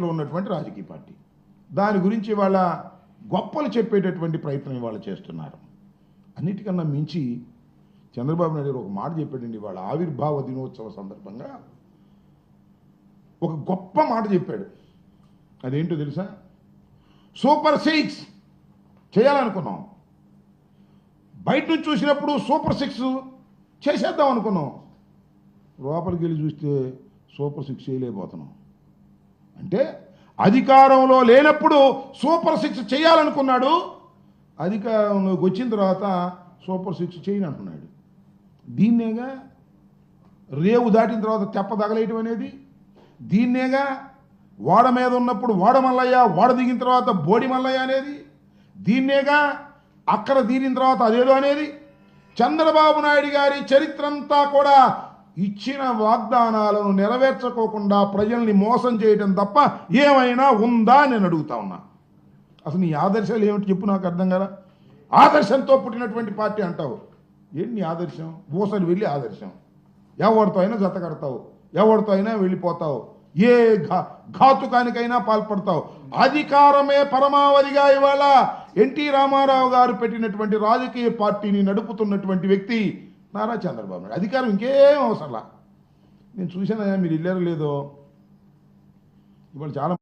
లో ఉన్నటువంటి రాజకీయ పార్టీ. దాని గురించి వాళ్ళ గొప్పలు చెప్పేటటువంటి ప్రయత్నం ఇవాళ చేస్తున్నారు. అన్నిటికన్నా మించి చంద్రబాబు నాయుడు ఒక మాట చెప్పాడండి వాళ్ళ ఆవిర్భావ దినోత్సవ సందర్భంగా ఒక గొప్ప మాట చెప్పాడు. అదేంటో తెలుసా? సూపర్ సిక్స్ చేయాలనుకున్నాం. బయట నుంచి చూసినప్పుడు సూపర్ సిక్స్ చేసేద్దాం అనుకున్నాం. లోపలికి వెళ్ళి చూస్తే సూపర్ సిక్స్ చేయలేకపోతున్నాం. అంటే అధికారంలో లేనప్పుడు సూపర్ సిక్స్ చేయాలనుకున్నాడు అధికారంలోకి వచ్చిన తర్వాత సూపర్ సిక్స్ చేయను అంటున్నాడు దీన్నేగా రేవు దాటిన తర్వాత తెప్ప తగలేయటం అనేది దీన్నేగా వాడ మీద ఉన్నప్పుడు వాడ మల్లయ్య వాడ దిగిన తర్వాత బోడి మల్లయ్య అనేది దీన్నేగా అక్కడ తీరిన తర్వాత అదేదో అనేది చంద్రబాబు నాయుడు గారి చరిత్ర అంతా కూడా ఇచ్చిన వాగ్దానాలను నెరవేర్చుకోకుండా ప్రజల్ని మోసం చేయడం తప్ప ఏమైనా ఉందా నేను అడుగుతా ఉన్నా. అసలు నీ ఆదర్శాలు ఏమిటి చెప్పు నాకు అర్థం కదా ఆదర్శంతో పుట్టినటువంటి పార్టీ అంటావు. ఏంటి నీ ఆదర్శం? ఊసలు వెళ్ళి ఆదర్శం. ఎవరితో అయినా జత కడతావు ఎవరితో అయినా వెళ్ళిపోతావు. ఏ ఘా ఘాతుకానికైనా పాల్పడతావు. అధికారమే పరమావధిగా ఇవాళ ఎన్టీ రామారావు గారు పెట్టినటువంటి రాజకీయ పార్టీని నడుపుతున్నటువంటి వ్యక్తి నారా చంద్రబాబు నాయుడు. అధికారం ఇంకేం అవసరంలా? నేను చూశానయ్యా మీరు వెళ్ళారో లేదో? ఇవాళ చాలా